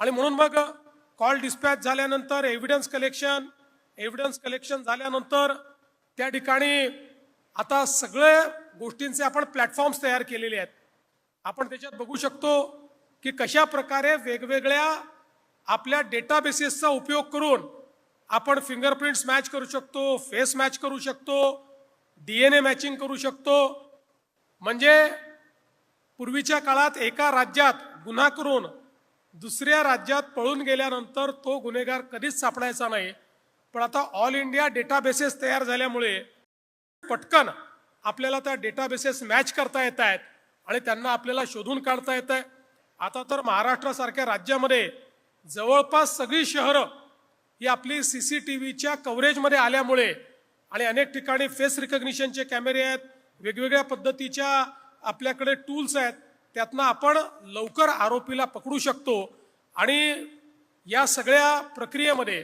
आणि म्हणून मग कॉल डिस्पॅच झाल्यानंतर एव्हिडन्स कलेक्शन एव्हिडन्स कलेक्शन झाल्यानंतर त्या ठिकाणी आता सगळे गोष्टींचे आपण प्लॅटफॉर्म्स तयार केलेले आहेत. आपण त्याच्यात बघू शकतो की कशा प्रकारे वेगवेगळ्या आपल्या डेटाबेसेसचा उपयोग करून आपण फिंगरप्रिंट्स मॅच करू शकतो फेस मॅच करू शकतो डी एन ए मॅचिंग करू शकतो. म्हणजे पूर्वीच्या काळात एका राज्यात गुन्हा करून दुसऱ्या राज्यात पळून गेल्यानंतर तो गुन्हेगार कधीच सापडायचा नाही. पण आता ऑल इंडिया डेटाबेसेस तयार झाल्यामुळे पटकन आपल्याला त्या डेटाबेसेस मॅच करता येत आहेत आणि त्यांना आपल्याला शोधून काढता येत आहे. आता तर महाराष्ट्रासारख्या राज्यामध्ये जवळपास सगळी शहरं ही आपली सी सी टी व्हीच्या कव्हरेजमध्ये आल्यामुळे आणि अनेक ठिकाणी फेस रिकग्निशनचे कॅमेरे आहेत वेगवेगळ्या पद्धतीच्या आपल्याकडे टूल्स आहेत त्यातनं आपण लवकर आरोपीला पकडू शकतो. आणि या सगळ्या प्रक्रियेमध्ये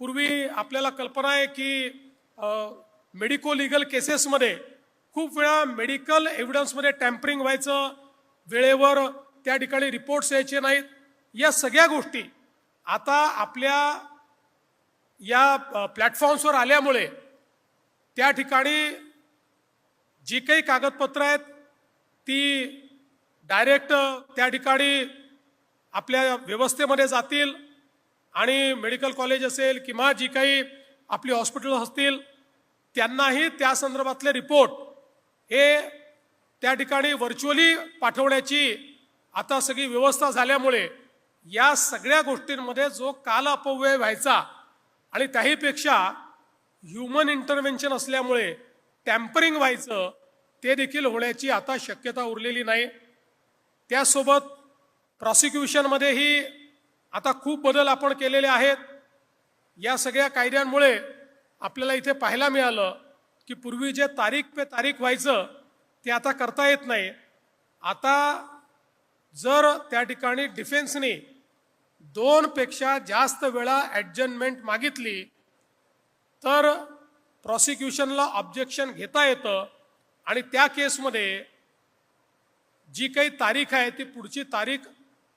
पूर्वी आपल्याला कल्पना आहे की मेडिको लिगल केसेसमध्ये खूप वेळा मेडिकल एव्हिडन्समध्ये टॅम्परिंग व्हायचं वेळेवर त्या ठिकाणी रिपोर्ट्स यायचे नाहीत. या सगळ्या गोष्टी आता आपल्या या प्लॅटफॉर्म्सवर आल्यामुळे त्या ठिकाणी जी काही कागदपत्र आहेत ती डायरेक्ट त्या ठिकाणी आपल्या व्यवस्थेमध्ये जातील आणि मेडिकल कॉलेज असेल किंवा जी काही आपली हॉस्पिटल असतील त्यांनाही त्या संदर्भातले रिपोर्ट हे त्या ठिकाणी व्हर्च्युअली पाठवण्याची आता सगळी व्यवस्था झाल्यामुळे या सगळ्या गोष्टींमध्ये जो काल अपव्यय व्हायचा आणि त्याहीपेक्षा ह्युमन इंटरव्हेन्शन असल्यामुळे टॅम्परिंग व्हायचं ते देखील होण्याची आता शक्यता उरलेली नाही. त्यासोबत प्रॉसिक्युशनमध्येही आता खूप बदल आपण केलेले आहेत. या सगळ्या कायद्यांमुळे आपल्याला इथे पाहायला मिळालं की पूर्वी जे तारीख पे तारीख व्हायचं ते आता करता येत नाही. आता जर त्या ठिकाणी डिफेन्सने दोनपेक्षा जास्त वेळा ॲडजमेंट मागितली तर प्रॉसिक्युशनला ऑब्जेक्शन घेता येतं आणि त्या केसमध्ये जी काही तारीख आहे ती पुढची तारीख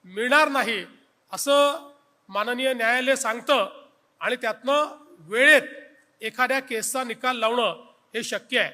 मिळणार नाही असं माननीय न्यायालय सांगतं आणि त्यातनं वेळेत एखाद्या केसचा निकाल लावणं हे शक्य आहे.